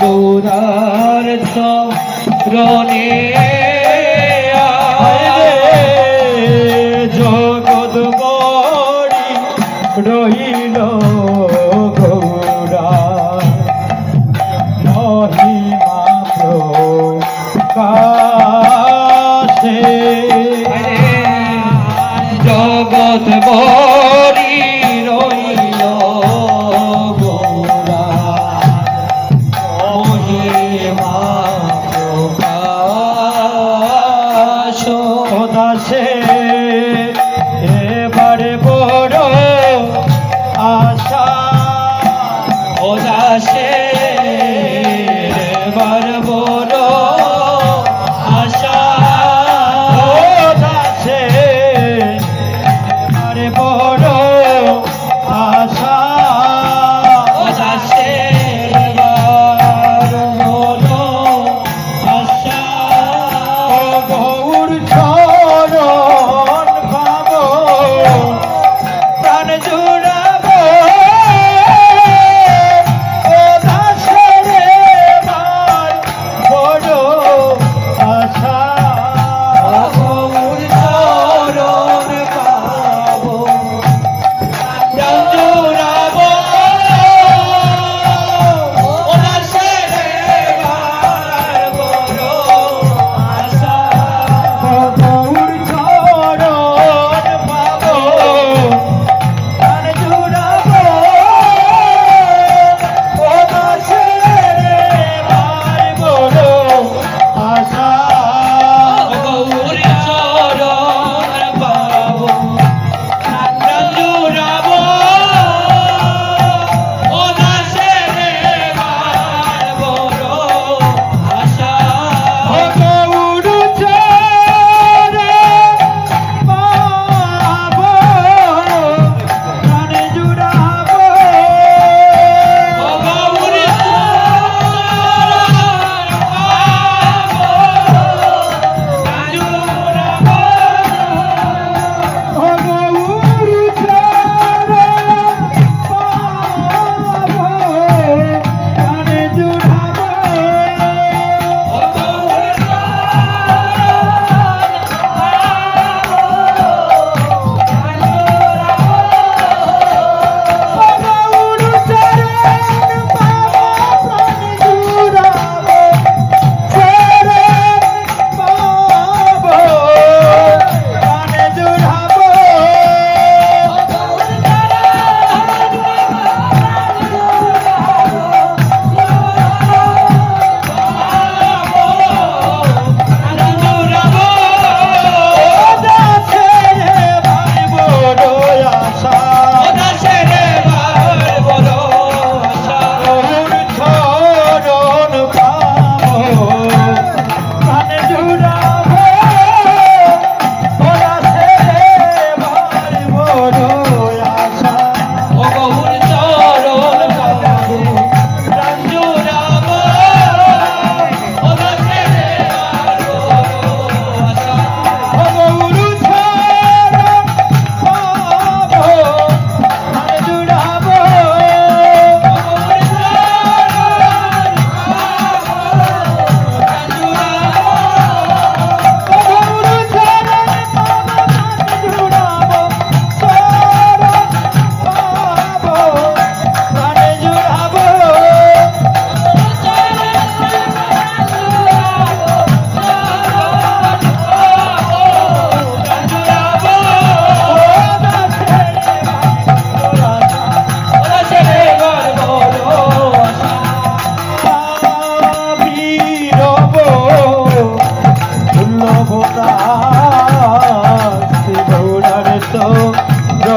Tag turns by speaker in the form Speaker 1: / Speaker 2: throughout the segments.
Speaker 1: গৌরার চরণে
Speaker 2: জগৎ বড়ি রহিল গৌরা মহিমা কাশে
Speaker 1: জগৎ বড়ি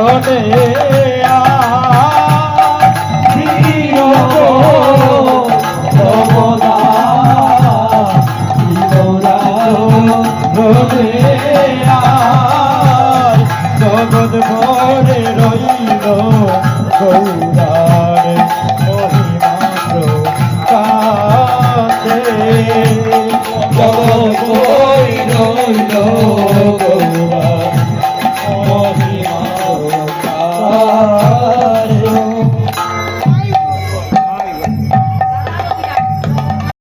Speaker 2: ঘটে